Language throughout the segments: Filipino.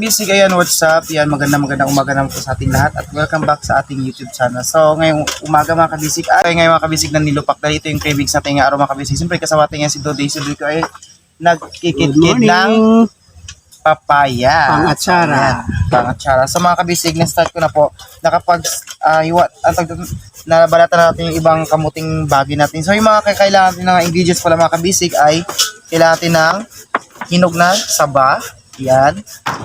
Kabisig, ayan, what's up? Yan, maganda magandang umaga naman po sa ating lahat at welcome back sa ating YouTube channel. So, ngayong umaga mga kabisig, ay ngayon mga kabisig ng nilupak dahil ito yung cravings natin ngayong araw mga kabisig. Siyempre kasama natin yan si Dodi. Si Dodi ko ay nagkikit-kit ng papaya. Pangatsara. Ayan, Pangatsara. So mga kabisig, na-start ko na po. Nakapag, uh, hiwa, ang tag nabalatan natin yung ibang kamuting bagay natin. So yung mga kailangan natin ng ingredients pala mga kabisig ay kailangan natin ng hinog na saba. Yan.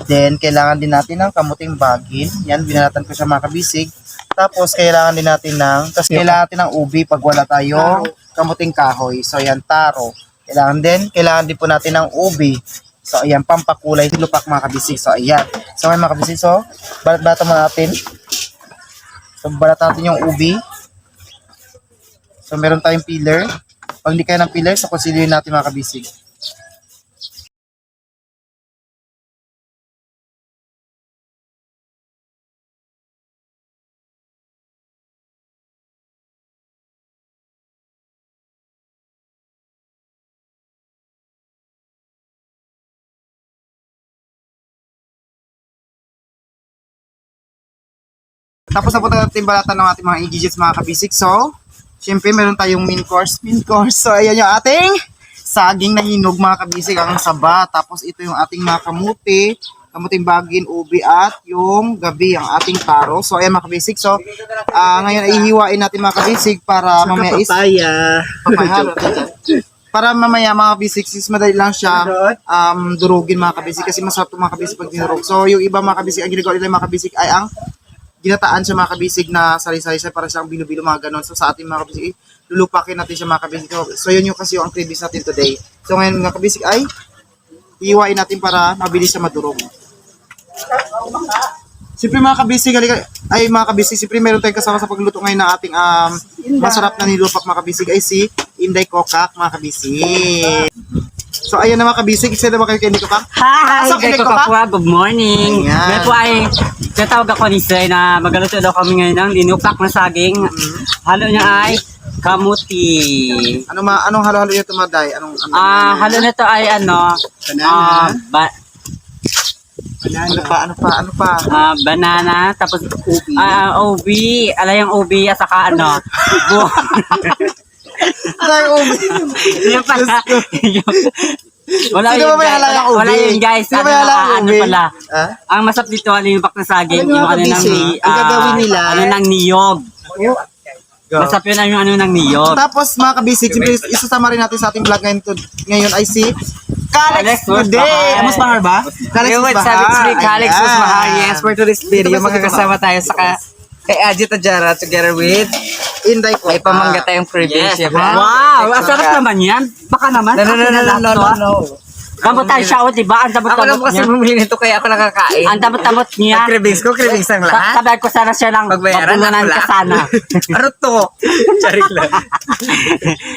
Then, kailangan din natin ng kamuting bagin. Yan, binalatan ko siya mga kabisig. Tapos, kailangan din natin ng, kasi kailangan natin ng ubi pag wala tayong kamuting kahoy. So, yan, taro. Kailangan din, kailangan din po natin ng ubi. So, ayan, pampakulay, lupak mga kabisig. So, ayan. So, ayan mga kabisig. So, balat-balatan mo natin. So, balatan natin yung ubi. So, meron tayong peeler. Pag hindi kaya ng peeler, so, consider natin mga kabisig. Tapos na po natin balatan ng ating mga ingredients mga kabisik. So, syempre meron tayong main course. Main course. So, ayan yung ating saging na hinog mga kabisik. Ang saba. Tapos ito yung ating mga kamuti. Kamuting bagin, ubi at yung gabi, ang ating taro. So, ayan mga kabisik. So, ah, ngayon ay hihiwain natin mga kabisik para mamaya is... Papaya. Papahalo. Para mamaya mga kabisik, is madali lang siya um, durugin mga kabisik kasi masarap itong mga kabisik pag dinurog. So, yung iba mga kabisik, ang ginagawa nila mga kabisik ay ang ginataan siya mga kabisig na sari-sari siya para siyang bilo-bilo mga ganon. So sa ating mga kabisig, lulupakin natin siya mga kabisig. So, so yun yung kasi yung ang cravings natin today. So ngayon mga kabisig ay iiwain natin para mabilis siya madurog. Siyempre mga kabisig, halika, ay mga kabisig, siyempre meron tayong kasama sa pagluto ngayon ng ating um, masarap na nilupak mga kabisig ay si Inday Kokak mga kabisig. So ayan na mga kabisig, isa na ba kayo kay Inday Kokak? Hi! Inday ko Kokak. Kapwa, good morning. Ayan. Ngayon po ay tatawag ako ni Sir na magaluto daw kami ngayon ng dinupak na saging. Halo niya ay kamuti. Ano ma anong halo-halo niyo tumaday? Anong ano? Ah, halo nito ay ano, ah, ba- Ano pa? Ano pa? Ano pa? ah, banana, tapos ah, OB, alayang OB at saka ano, bu- Ano yung ubi? Yun pala. Wala Sino yun, ba may guys. halayang Wala, wala ubi? yun, guys. Sino Ano, may halayang ah, ano ubi? pala. Ah? Ang masarap dito, ano yung bak na saging, Alam mo, yung ano ng, kabisi, ni- ang ah, gagawin nila, ano ng niyog. Go. Masarap yun ang yung ano ng niyog. Tapos mga kabisig, siyempre isasama rin natin sa ating vlog ngayon, to, ngayon ay si Kalex Kalex today. Musbahar. Amos Bahar ba? Kalex Hey, what's up? It's me, Ayan. Yes, for today's video, Ito ba sa magkakasama tayo sa ka kay Ajit Ajara together with Inday ko. may pamangga tayong Yes. previous. syempre. Wow, ang sarap naman yan. Baka naman. No, no, no, no, no, no, no, tayo siya, o, diba? Ang Ako lang damot-damot po kasi niya. bumili nito kaya ako nakakain. Ang damot-damot niya. Ang cravings ko, cravings ang lahat. Sabi ko sana siya lang, Pagbayaran mabulunan ako ka lang. sana. ano to? Charik lang.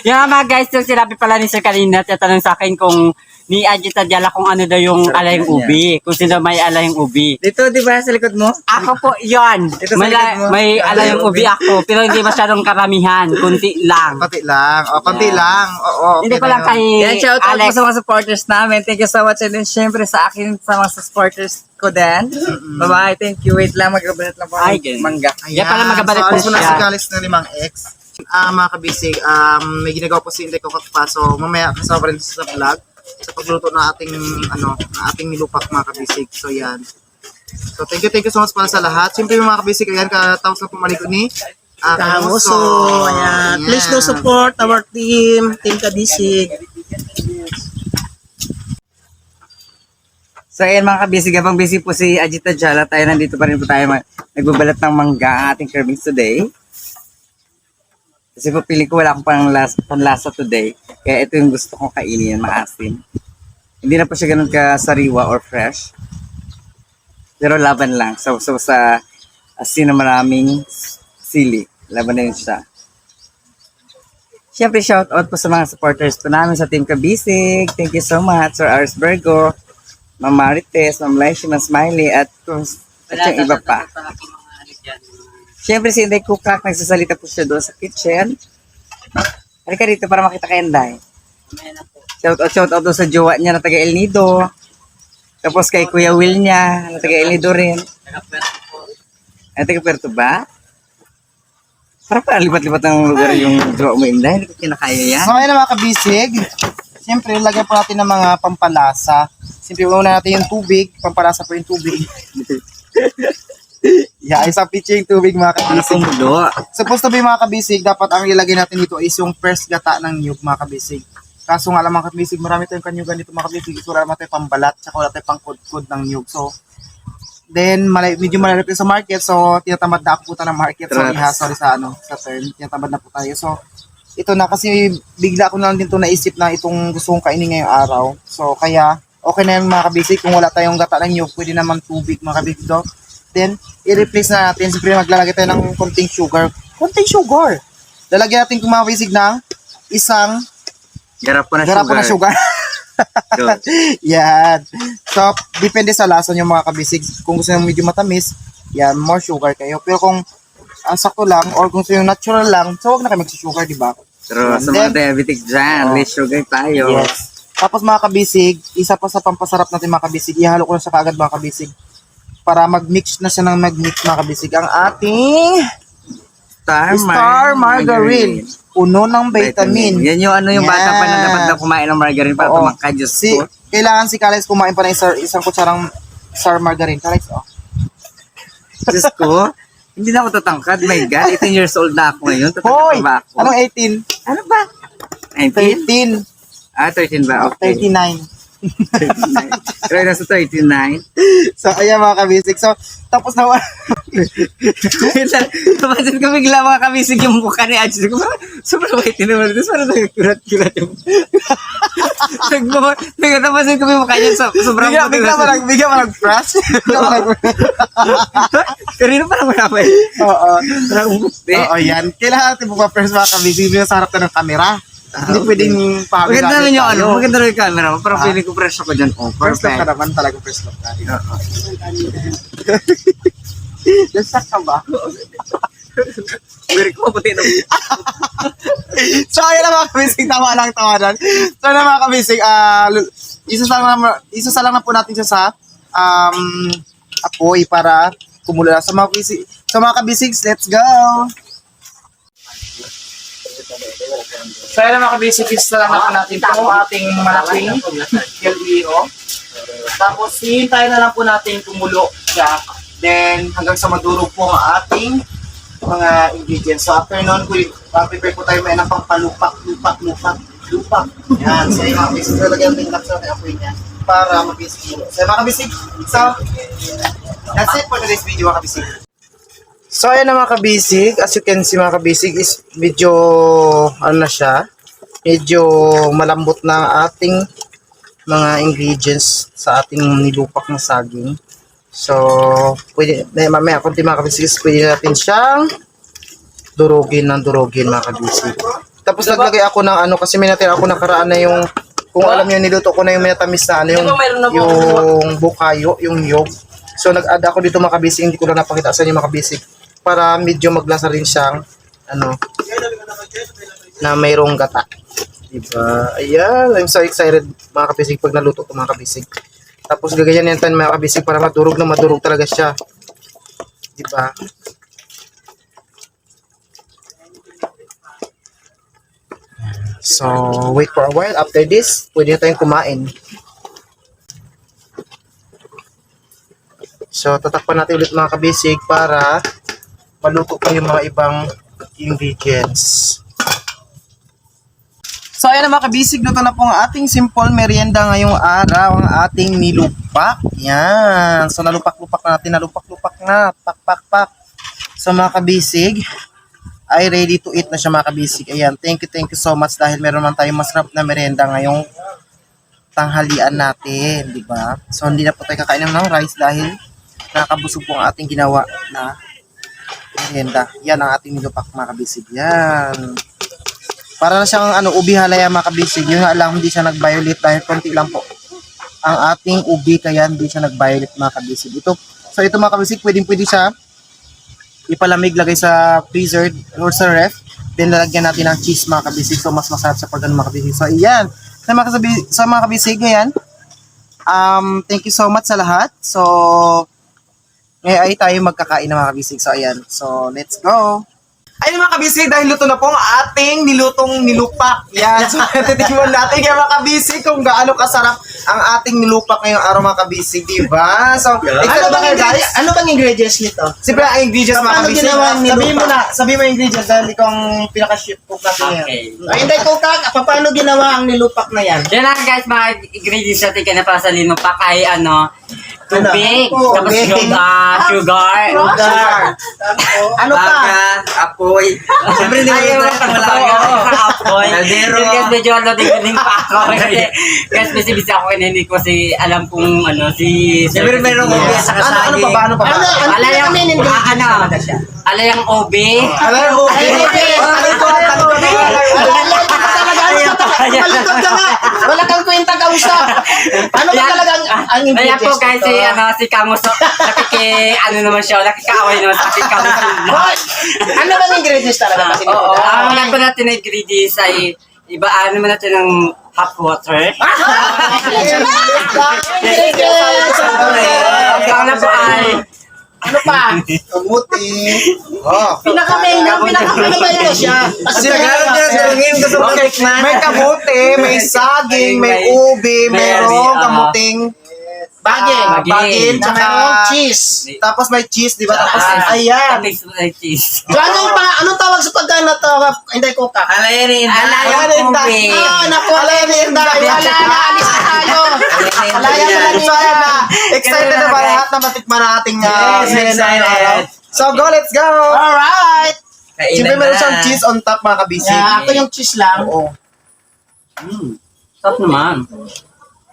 yung mga guys, yung sinabi pala ni Sir kanina, tatanong sa akin kung ni Ajit Adjala kung ano daw yung Sarap alayang niya. ubi. Kung sino may alayang ubi. Dito, di ba, sa likod mo? Ako po, yon. Ito sa May, likod mo. may alayang ubi ako, pero hindi masyadong karamihan. Kunti lang. Konti lang. O, konti lang. Oo, Hindi okay ko na lang yun. kay Yan, shout out Alex. sa mga supporters namin. Thank you so much. And then, syempre, sa akin, sa mga supporters ko din. Bye-bye. Thank you. Wait lang, magkabalat lang po. Ay, ang ganun. mangga. Yan pala magkabalik so, po alis mo na siya. si Kalex na limang ex. Ah, mga kabisig, um, may ginagawa po si Inday ko pa. So, mamaya kasama pa rin sa vlog sa pagluto ng ating ano, ng ating nilupak mga kabisig. So, yan. So, thank you, thank you so much para sa lahat. Siyempre mga kabisig, ayan, katapos na pumalig ko ni uh, Kamuso. Ayan. Please do support our team, Team Kadisig. So ayan mga kabisig, habang busy po si Ajita Jala, tayo nandito pa rin po tayo nagbabalat ng mangga ang ating cravings today. Kasi po pili ko wala akong panlasa, panlasa today, kaya ito yung gusto kong kainin, maasim. Hindi na po siya ganun kasariwa or fresh. Pero laban lang. So, so sa asin na maraming sili, laban na yun siya. Siyempre, shout out po sa mga supporters po namin sa Team Kabisig. Thank you so much, Sir Ars Virgo, Ma'am Marites, Ma'am Laishi, Ma'am Smiley, at, kung- at yung iba pa. Siyempre, si Inday Kukak, nagsasalita po siya doon sa kitchen. Halika dito para makita kay Inday. Shout out, shout out doon sa jowa niya na taga El Nido. Tapos kay Kuya Will niya, na taga Elido rin. Ay, taga Puerto ba? Parang parang lipat-lipat ng lugar yung jowa mo, Inday. Hindi ko kinakaya yan. So ayun na mga kabisig. Siyempre, lagyan po natin ng mga pampalasa. Siyempre, una natin yung tubig. Pampalasa po yung tubig. yeah, isang pitch yung tubig mga kabisig. Supposed to be mga kabisig, dapat ang ilagay natin dito is yung first gata ng nyug mga kabisig. Kaso nga lang mga kabisig, marami tayong kanyugan dito mga kabisig. So, wala tayong pambalat, tsaka wala tayong pangkudkod ng nyug. So, then, malay, medyo malalapit sa market. So, tinatamad na ako puta ng market. Sorry ha, sorry sa ano, sa term. Tinatamad na po tayo. So, ito na kasi bigla ko na lang din to naisip na itong gusto kong kainin ngayong araw. So, kaya, okay na yung mga kabisig. Kung wala tayong gata ng nyug, pwede naman tubig mga kabisig do. Then, i-replace na natin. Siyempre, maglalagay tayo ng konting sugar. Konting sugar! Lalagyan natin kung mga kabisig ng isang Garap na garapon na sugar. Yan. So, depende sa lasa nyo mga kabisig. Kung gusto nyo medyo matamis, yan, more sugar kayo. Pero kung ang sakto lang, or kung nyo natural lang, so huwag na kayo magsusugar, di ba? Pero sa Then- mga diabetic dyan, Oh. less sugar tayo. Yes. Tapos mga kabisig, isa pa sa pampasarap natin mga kabisig, ihalo ko na siya kaagad mga kabisig para mag-mix na siya ng mag-mix mga kabisig. Ang ating Star, Star Margarine. Puno ng vitamin. Yan yung ano yung bata pa na dapat na kumain ng margarine para Oo. tumangka Diyos Si, ko. kailangan si Kalex kumain pa ng isang, isang kutsarang Star Margarine. Kalex, oh. Diyos ko. Hindi na ako tatangkad. My God, 18 years old na ako ngayon. Hoy! ba ako? Anong 18? Ano ba? 19? 13. Ah, 13 ba? Okay. 39. Pero nasa 39. So, ayan mga kabisig. So, tapos na Tumasin ko bigla mga kamisig yung mukha ni. Ko, sobrang white naman. Tapos parang nagkulat-kulat yung... Nagtapasin ko yung mukha niya. so- Sobrang bigla, bigla nag, bigla mo nag-fresh. bigla mo nag Kanina parang wala pa eh. Oo. Parang. Oo, yan. Kailangan natin magpa-fresh mga kabisig. Bigla sa harap ka ng camera. Hindi pwedeng pahagod Maganda rin yung ano, maganda rin yung camera mo. Parang feeling ko fresh ako dyan. Oh, First look ka perfect. naman talaga first look tayo. Dasak ka ba? Very ko maputi na. so, ayun na mga kabisig, tama lang tawanan. So, ayun na mga kabisig, ah, uh, isasalang na, isasalang na po natin siya sa um, apoy para kumula. So, mga kabisig, so, mga kabisig, let's go! So, ayun na mga kabisig, isasalang na po natin itong ating malaking LEO. Tapos, hihintayin na lang po natin kumulo siya. Then, hanggang sa madurog po ang ating mga ingredients. So, after nun, prepare po tayo may ng pampalupak, lupak, lupak, lupak. Yan. So, yung mga basic, lalagyan natin lang sa apoy niya para mabisig. So, mga kabisig, so, that's it for today's video, mga kabisig. So, ayan na mga kabisig. As you can see, mga kabisig, is medyo, ano na siya, medyo malambot na ang ating mga ingredients sa ating nilupak na saging. So, pwede, may mamaya, kunti mga kabisig, pwede natin siyang durugin ng durugin mga kabisig. Tapos naglagay ako ng ano, kasi may natin ako nakaraan na yung, kung alam niyo niluto ko na yung minatamis na ano, yung, yung bukayo, yung yog. So, nag-add ako dito mga kabisig, hindi ko lang napakita sa inyo mga kabisig, para medyo maglasa rin siyang, ano, na mayroong gata. Diba? Ayan, I'm so excited mga kabisig pag naluto ko mga kabisig. Tapos gagayan yan tayo mga kabisig para madurog na madurog talaga siya. Diba? So, wait for a while. After this, pwede na tayong kumain. So, tatakpan natin ulit mga kabisig para maluto pa yung mga ibang ingredients. So ayan mga kabisig, luto na po ang ating simple merienda ngayong araw, ang ating nilupak. Yan. So nalupak-lupak na natin, nalupak-lupak na, pak pak pak. So mga kabisig, ay ready to eat na siya mga kabisig. Ayan, thank you, thank you so much dahil meron man tayong masarap na merienda ngayong tanghalian natin, di ba? So hindi na po tayo kakain ng rice dahil nakakabusog po ang ating ginawa na merienda. Yan ang ating nilupak mga kabisig. Yan. Para na siyang ano, ubi halaya mga kabisig. Yun nga lang, hindi siya nag-violet dahil konti lang po ang ating ubi kaya hindi siya nag-violet mga kabisig. Ito, so ito mga kabisig, pwedeng pwede siya ipalamig, lagay sa freezer or sa ref. Then lalagyan natin ng cheese mga kabisig. So mas masarap sa pag ano, mga kabisig. So ayan, sa mga, kasabi, sa mga kabisig, ayan, Um, thank you so much sa lahat. So, ngayon ay tayo magkakain ng mga kabisig. So, ayan. So, let's go. Ayun mga kabisig, dahil luto na po ang ating nilutong nilupak. Yan. So, titikman natin kaya mga kabisig kung gaano kasarap ang ating nilupak ngayong araw mga kabisig, di ba? So, Ano excited ba bang, guys? ano bang ingredients nito? Siyempre, ang ingredients mga ginawa ang Sabihin mo nilupak? na, sabihin mo yung ingredients dahil ikaw ang pinaka-chef cook natin ngayon. Okay. Ay, hindi ko kag, paano ginawa ang nilupak na yan? Yan lang guys, mga ingredients natin kaya para sa linupak ay ano, tubig, Ano? tapos Tubig. sugar, sugar, Sugar. Ano pa? Baga, apoy. Siyempre, hindi mo ito talaga. ka. Apoy. Kaldero. Guys, medyo ano, din pa ako. Kasi, guys, busy-busy ako kaya hindi ko si alam kung ano, si... Siyempre, merong ubi at saka Ano, ano pa saging. ba? Ano pa ba? Ano, ano, Ala yung, ano, ano, ah, ano, ala yung OB. Alam mo, Ay, hindi. Alam ko, alam ko. Malikot ka nga. Wala kang kwenta kausap. Ano ba Yan. talaga ang, ang Kaya ingredients po guys, si, nito? ano, si Kamos, nakiki, ano naman siya, nakikaaway naman sa si Kamos. Hoy! Ano bang ingredients talaga kasi nito? Oo, ang Ay. lahat po natin na ingredients ay iba, ano naman natin ng hot water. Ingredients! Ang ano po ay, Ano pa? Kamuti. Oh. Pinaka-main na, pinaka-main na siya? Kasi niya sa tungin ko sa Okay, may kamuti, may saging, may ubi, merong ah. kamuting bagin. Bagin. bagin, tsaka cheese. tapos may cheese, di ba? Tapos, ayan. mo ng cheese. So anong, pa, anong tawag sa pagkain na to? Hindi Ayan, yung ube. Ah, naku, alam Alaya na lang ayan na. Excited na ba lahat na matikman ang ating uh, Yes, menu excited. araw? So, go, let's go! Alright. Siyempre, meron siyang cheese on top, mga kabisig. Yeah, ako yung cheese lang. Oo. Stop naman.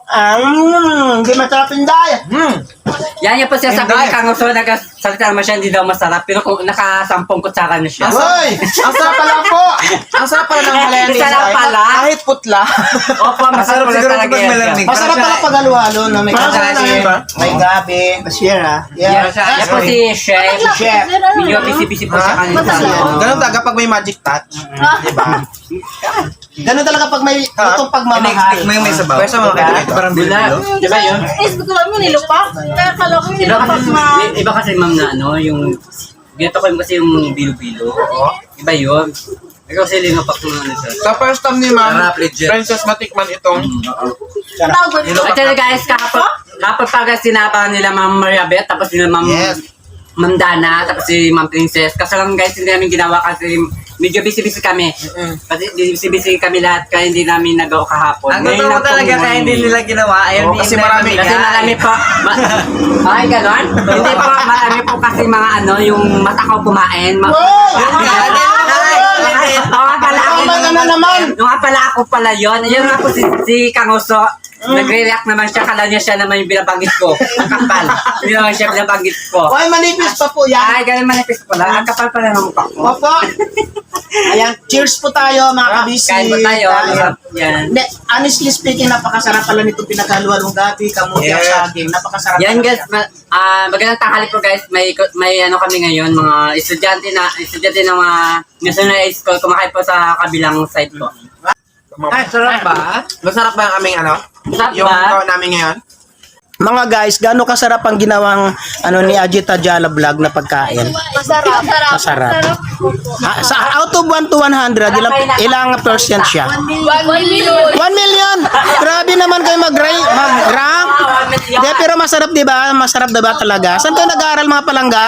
Ah, mm, hindi masarap yung dahil. Hmm. Yan yung po siya sabi ni. Kang so nagsalita naman siya hindi daw masarap pero kung nakasampung kutsara na siya. Hoy! Ang sarap pala po! Ang sarap pala ng malayani. Sarap pala. Kahit putla. Opo, masarap siguro pala talaga yan. Masarap pala pag halo-halo na may ba? May gabi. Yan, Yeah. yan po si Chef. Chef. Medyo busy-busy po siya kanina. Ganun talaga pag may magic touch. Diba? Ganun talaga pag may Ah, itong pagmamahal. May may sabaw. Pwesa mga kaibigan. Parang Wala. bilo. Di ba yun? Facebook lang mo nilupak. Kaya kala ko Iba nilupak kasi, na. iba kasi ma'am na ano, yung Ganito ko yung kasi yung bilo-bilo. Iba yun. Ikaw kasi linupak mo ano siya. Sa first time ni Ma'am Sarap, legit. Princess matikman itong Tawag ko. At yun guys, kapag, kapag pag sinapa nila Ma'am Maria Beth, tapos nila Ma'am Yes. Ma'am Dana, tapos si Ma'am Princess. Kasi lang guys, hindi namin ginawa kasi medyo busy-busy kami. Kasi busy-busy kami lahat kaya hindi namin nagawa kahapon. Ang Ngayon totoo lang talaga kaya hindi nila ginawa. Ayaw Oo, ni kasi marami. Kasi marami po. Ma- Ay, ganon? Hindi po, marami po kasi mga ano, yung matakaw kumain. Ma- Oo nga pala ako. Yung nga pala ako pala yun. Yun nga po si, si Kang Oso. Nagre-react naman siya. Kala niya siya naman yung binabanggit ko. Ang kapal. Hindi naman siya binabanggit ko. Hoy, manipis pa po yan. Ay, ganun manipis pala. Ang kapal pala ng mukha ko. Opo. Ayan, cheers po tayo mga kabisi. Kain po tayo. Ayan. Yan. Hindi, honestly speaking, napakasarap pala nito pinaghaluan ng gabi, kamuti ang Yes. saging. Napakasarap. Yan talaga. guys, ma- ah magandang tanghali po guys. May may ano kami ngayon, mga estudyante na estudyante ng mga National High School kumakain po sa kabilang side ko. Ay, sarap ba? Masarap ba ang aming ano? Sarap Yung ba? gawa namin ngayon? Mga guys, gaano kasarap ang ginawang ano ni Ajita Jala vlog na pagkain? Masarap. Masarap. Masarap. Ha, sa out of 1 to 100, ilang, ilang percent siya? 1 million. 1 million! Grabe naman kayo mag-rank, mag-rank. Hindi, pero masarap, di ba? Masarap, di ba talaga? Saan kayo nag-aaral mga palangga?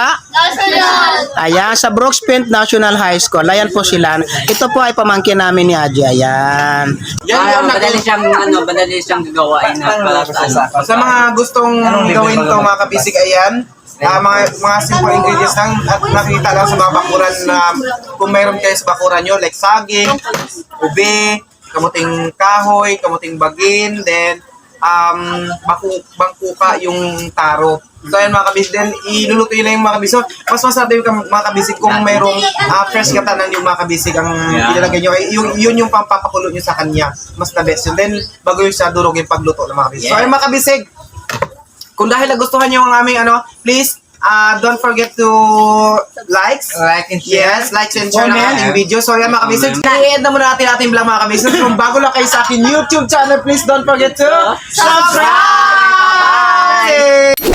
Yan. Ayan, sa Brooks Point National High School. Ayan po sila. Ito po ay pamangkin namin ni Aji. Ayan. Yan Ah, yung madali siyang ano, madali siyang gagawain na para sa ano. Gustong gawin to mga kabisig ayan, ah, mga mga simple ingredients lang at nakita lang sa mga bakuran na kung mayroon kayo sa bakuran nyo like saging, ube, kamuting kahoy, kamuting bagin, then um, baku, bangkuka yung taro. So ayan mga kabisig, then iluluto yun lang yung mga kabisig. Mas masarap yung kam- mga kabisig kung mayroong ah, fresh katanan yung mga kabisig ang ilalagay nyo. Ay, yung, yun yung pampapakulo nyo sa kanya. Mas the best yun. Then bago yung sa durog yung pagluto ng mga kabisig. So ayun mga kabisig, kung dahil nagustuhan niyo ang aming ano, please uh, don't forget to likes. Like and share. Yes, likes and share ng ating video. So yan mga kabisig, i-end na muna natin ating vlog mga kabisig. Kung bago lang kayo sa aking YouTube channel, please don't forget to subscribe! watching!